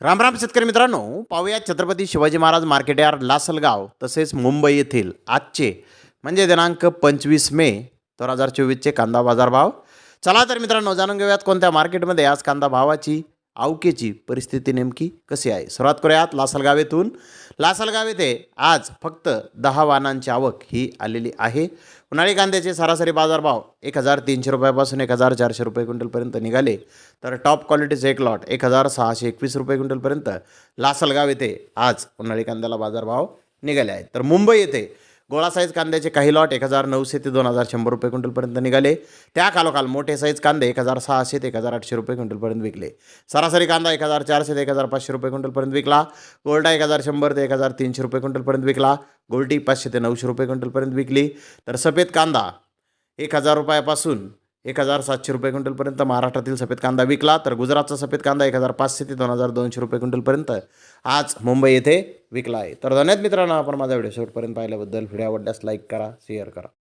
राम राम शेतकरी मित्रांनो पाहूया छत्रपती शिवाजी महाराज मार्केट यार्ड लासलगाव तसेच मुंबई येथील आजचे म्हणजे दिनांक पंचवीस मे दोन हजार चोवीसचे कांदा बाजारभाव चला तर मित्रांनो जाणून घेऊयात कोणत्या मार्केटमध्ये आज कांदा भावाची आवकेची परिस्थिती नेमकी कशी आहे? सुरुवात करूयात लासलगाव येथून. लासलगाव येथे आज फक्त दहा वाहनांची आवक ही आलेली आहे. उन्हाळी कांद्याचे सरासरी बाजारभाव एक हजार तीनशे रुपयापासून एक हजार चारशे रुपये क्विंटलपर्यंत निघाले. तर टॉप क्वालिटीचे एक लॉट एक हजार सहाशे एकवीस रुपये क्विंटलपर्यंत लासलगाव येथे आज उन्हाळी कांद्याला बाजारभाव निघाले आहेत. तर मुंबई येथे गोळा साईज कांद्याचे काही लॉट एक हजार नऊशे ते दोन हजार शंभर रुपये क्विंटलपर्यंत निघाले. त्या कालोखाल मोठे साईज कांदे एक हजार सहाशे ते एक हजार आठशे रुपये क्विंटलपर्यंत विकले. सरासरी कांदा एक हजार चारशे ते एक हजार पाचशे रुपये क्विंटलपर्यंत विकला. गोल्डा एक हजार शंभर ते एक हजार तीनशे रुपये क्विंटलपर्यंत विकला. गोल्टी पाचशे ते नऊशे रुपये क्विंटलपर्यंत विकली. तर सफेद कांदा एक हजार रुपयापासून एक हजार सातशे रुपये क्विंटलपर्यंत महाराष्ट्रातील सफेद कांदा विकला तर गुजरातचा सफेद कांदा एक हजार पाचशे ते दोन हजार दोनशे रुपये क्विंटलपर्यंत आज मुंबई येथे विकला आहे. तर धन्यवाद मित्रांनो आपण माझा व्हिडिओ शेवटपर्यंत पाहिल्याबद्दल. व्हिडिओ आवडल्यास लाईक करा शेअर करा.